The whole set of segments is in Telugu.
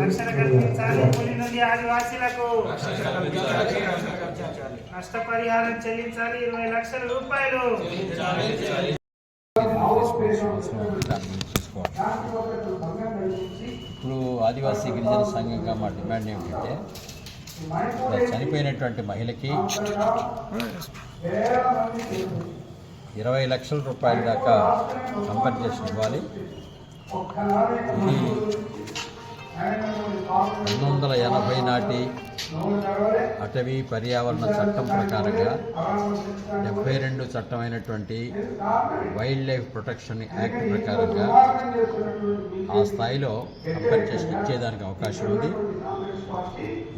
రక్షణ కల్పించాలి పులి నుండి ఆదివాసీలకు. నష్టపరిహారం చెల్లించాలి ఇరవై లక్షల రూపాయలు. ఇప్పుడు ఆదివాసీ గిరిజన సంఘంగా మా డిమాండ్ ఏమిటంటే చనిపోయినటువంటి మహిళకి ఇరవై లక్షల రూపాయల దాకా కంపెన్సేషన్ ఇవ్వాలి. ఇది పంతొమ్మిది వందల ఎనభై నాటి అటవీ పర్యావరణ చట్టం ప్రకారంగా డెబ్బై రెండు చట్టమైనటువంటి వైల్డ్ లైఫ్ ప్రొటెక్షన్ యాక్ట్ ప్రకారంగా ఆ స్థాయిలో కంపెన్సేషన్ ఇచ్చేదానికి అవకాశం ఉంది.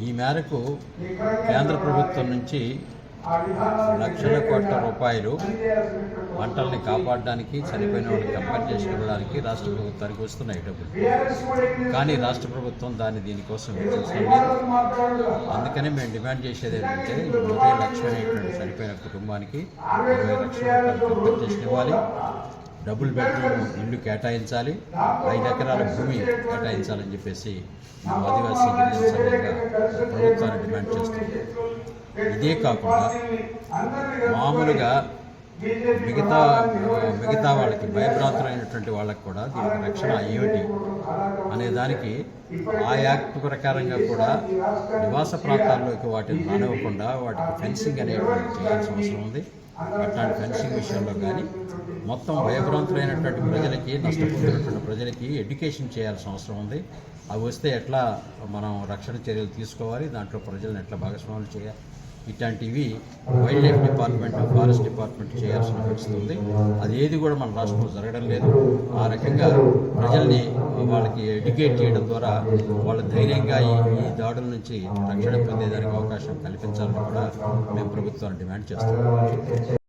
ఈ మేరకు కేంద్ర ప్రభుత్వం నుంచి లక్షల కోట్ల రూపాయలు పంటల్ని కాపాడడానికి చనిపోయిన వాళ్ళకి కంపెన్సేషన్ ఇవ్వడానికి రాష్ట్ర ప్రభుత్వానికి వస్తున్నాయి డబ్బులు. కానీ రాష్ట్ర ప్రభుత్వం దాన్ని దీనికోసం వెచ్చించడం లేదు అందుకనే మేము డిమాండ్ చేసేది ఏంటంటే ఇరవై ఒకే అనేటువంటి చనిపోయిన కుటుంబానికి ఇరవై లక్షల కంపెన్సేషన్ ఇవ్వాలి డబుల్ బెడ్రూమ్ ఇల్లు కేటాయించాలి. ఐదు ఎకరాల భూమి కేటాయించాలని చెప్పేసి మేము ఆదివాసీ గిరిజన సంఘంగా ప్రభుత్వాన్ని డిమాండ్ చేస్తున్నాం. ఇదే కాకుండా మామూలుగా మిగతా మిగతా వాళ్ళకి భయభ్రాంతులైనటువంటి వాళ్ళకి కూడా దీనికి రక్షణ ఏమిటి అనే దానికి ఆ యాక్ట్ ప్రకారంగా కూడా నివాస ప్రాంతాల్లోకి వాటిని రానివ్వకుండా వాటికి ఫెన్సింగ్ అనేటువంటి చేయాల్సిన అవసరం ఉంది. అట్లాంటి ఫెన్సింగ్ విషయంలో కానీ మొత్తం భయభ్రాంతులైనటువంటి ప్రజలకి నష్టపోతున్నటువంటి ప్రజలకి ఎడ్యుకేషన్ చేయాల్సిన అవసరం ఉంది. అవి వస్తే ఎట్లా మనం రక్షణ చర్యలు తీసుకోవాలి? దాంట్లో ప్రజలను ఎట్లా భాగస్వాములు చేయాలి? ఇట్లాంటివి wild life department forest department చేయాల్సిన పరిస్థితుంది అది ఏది కూడా మన రాష్ట్రంలో జరగడం లేదు. ఆ రకంగా ప్రజల్ని వాళ్ళకి ఎడ్యుకేట్ చేయడం ద్వారా వాళ్ళు ధైర్యంగా ఈ దాడుల నుంచి రక్షణ పొందేదానికి అవకాశం కల్పించాలని కూడా మేము ప్రభుత్వాన్ని డిమాండ్ చేస్తున్నాం.